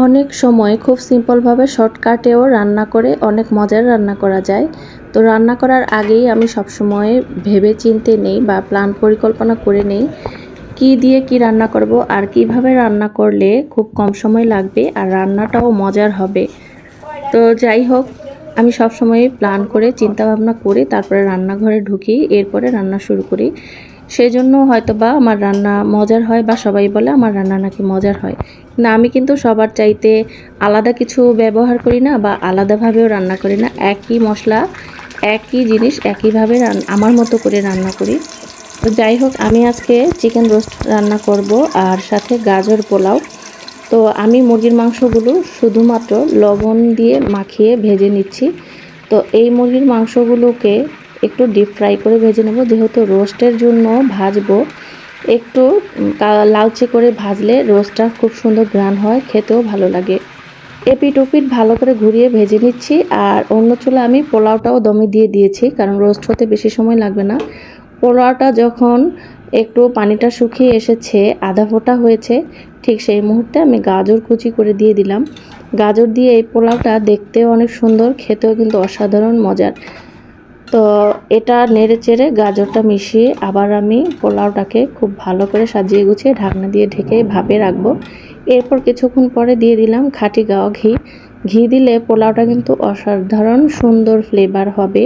অনেক সময় খুব সিম্পলভাবে শর্টকাটেও রান্না করে অনেক মজার রান্না করা যায়। তো রান্না করার আগেই আমি সবসময় ভেবে চিনতে নেই বা প্ল্যান পরিকল্পনা করে নেই কি দিয়ে কি রান্না করব আর কীভাবে রান্না করলে খুব কম সময় লাগবে আর রান্নাটাও মজার হবে। তো যাই হোক, আমি সবসময় প্ল্যান করে চিন্তা ভাবনা করে তারপরে রান্নাঘরে ঢুকি, এরপরে রান্না শুরু করি। সেই জন্য হয়তো বা আমার রান্না মজার হয় বা সবাই বলে আমার রান্না নাকি মজার হয়। না, আমি কিন্তু সবার চাইতে আলাদা কিছু ব্যবহার করি না বা আলাদাভাবেও রান্না করি না। একই মশলা, একই জিনিস, একইভাবে আমার মতো করে রান্না করি। তো যাই হোক, আমি আজকে চিকেন রোস্ট রান্না করব আর সাথে গাজর পোলাও। তো আমি মুরগির মাংসগুলো শুধুমাত্র লবণ দিয়ে মাখিয়ে ভেজে নিচ্ছি। তো এই মুরগির মাংসগুলোকে একটু ডিপ ফ্রাই করে ভেজে নেব। যেহেতু রোস্টের জন্য ভাজবো একটু লালচে করে ভাজলে রোস্টটা খুব সুন্দর গ্রান হয়, খেতেও ভালো লাগে। এপিট ওপিট ভালো করে ঘুরিয়ে ভেজে নিচ্ছি, আর অন্য চুলা আমি পোলাওটাও দমে দিয়ে দিয়েছি, কারণ রোস্ট হতে বেশি সময় লাগবে না। পোলাওটা যখন একটু পানিটা শুকিয়ে এসেছে, আধা ফোটা হয়েছে, ঠিক সেই মুহূর্তে আমি গাজর কুচি করে দিয়ে দিলাম। গাজর দিয়ে এই পোলাওটা দেখতেও অনেক সুন্দর, খেতেও কিন্তু অসাধারণ মজার। তো এটা নেড়ে চেড়ে গাজরটা মিশিয়ে আবার আমি পোলাওটাকে খুব ভালো করে সাজিয়ে গুছিয়ে ঢাকনা দিয়ে ঢেকে ভাপে রাখব। এরপর কিছুক্ষণ পরে দিয়ে দিলাম খাঁটি গাওয়া ঘি। ঘি দিলে পোলাওটা কিন্তু অসাধারণ সুন্দর ফ্লেভার হবে।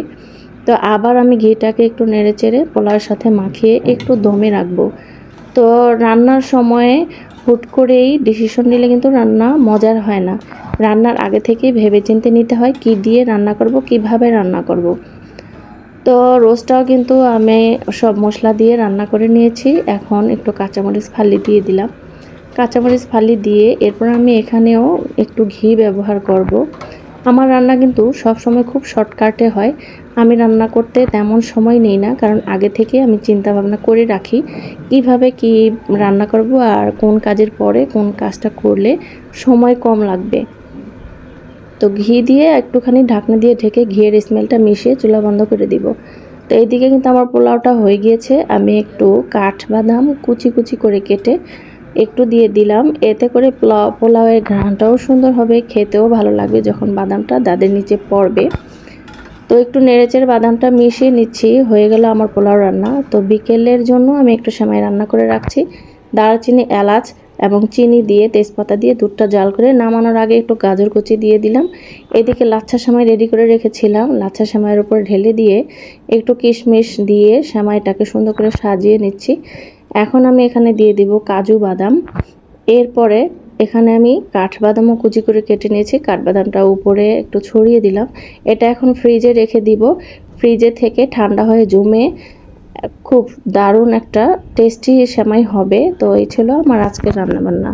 তো আবার আমি ঘিটাকে একটু নেড়ে চেড়ে পোলাওর সাথে মাখিয়ে একটু দমে রাখব। তো রান্নার সময়ে হুট করেই ডিসিশন নিলে কিন্তু রান্না মজার হয় না। রান্নার আগে থেকেই ভেবেচিন্তে নিতে হয়, কি দিয়ে রান্না করব, কীভাবে রান্না করব। তো রোস্টটাও কিন্তু আমি সব মশলা দিয়ে রান্না করে নিয়েছি। এখন একটু কাঁচামরিচ ফালি দিয়ে দিলাম। কাঁচামরিচ ফালি দিয়ে এরপর আমি এখানেও একটু ঘি ব্যবহার করব। আমার রান্না কিন্তু সব সময় খুব শর্টকাটে হয়। আমি রান্না করতে তেমন সময় নেই না, কারণ আগে থেকে আমি চিন্তা ভাবনা করে রাখি কীভাবে কি রান্না করব আর কোন কাজের পরে কোন কাজটা করলে সময় কম লাগবে। তো ঘি দিয়ে একটুখানি ঢাকনা দিয়ে ঢেকে ঘিয়ের স্মেলটা মিশিয়ে চুলা বন্ধ করে দিব। তো এইদিকে কিন্তু আমার পোলাওটা হয়ে গিয়েছে। আমি একটু কাঠবাদাম কুচি কুচি করে কেটে একটু দিয়ে দিলাম। এতে করে পোলাও পোলাওয়ের ঘ্রাণটাও সুন্দর হবে, খেতেও ভালো লাগবে যখন বাদামটা দাদের নিচে পড়বে। তো একটু নেড়েচেড়ে বাদামটা মিশিয়ে নিচ্ছি, হয়ে গেল আমার পোলাও রান্না। তো বিকেলের জন্য আমি একটু সময় রান্না করে রাখছি। দারচিনি, এলাচ এবং চিনি দিয়ে তেজপাতা দিয়ে দুধটা জাল করে নামানোর আগে একটু গাজর কুচি দিয়ে দিলাম। এদিকে লাচ্ছা সেমাই রেডি করে রেখেছিলাম। লাচ্ছা সেমাইয়ের উপর ঢেলে দিয়ে একটু কিশমিশ দিয়ে সেমাইটাকে সুন্দর করে সাজিয়ে নিচ্ছি। এখন আমি এখানে দিয়ে দিব কাজু বাদাম। এরপরে এখানে আমি কাঠবাদামও কুচি করে কেটে নিয়েছি। কাঠবাদামটা উপরে একটু ছড়িয়ে দিলাম। এটা এখন ফ্রিজে রেখে দিব। ফ্রিজে থেকে ঠান্ডা হয়ে জমে খুব দারুণ একটা টেস্টি সেমাই হবে। তো এই ছিল আমার আজকের রান্নাবান্না।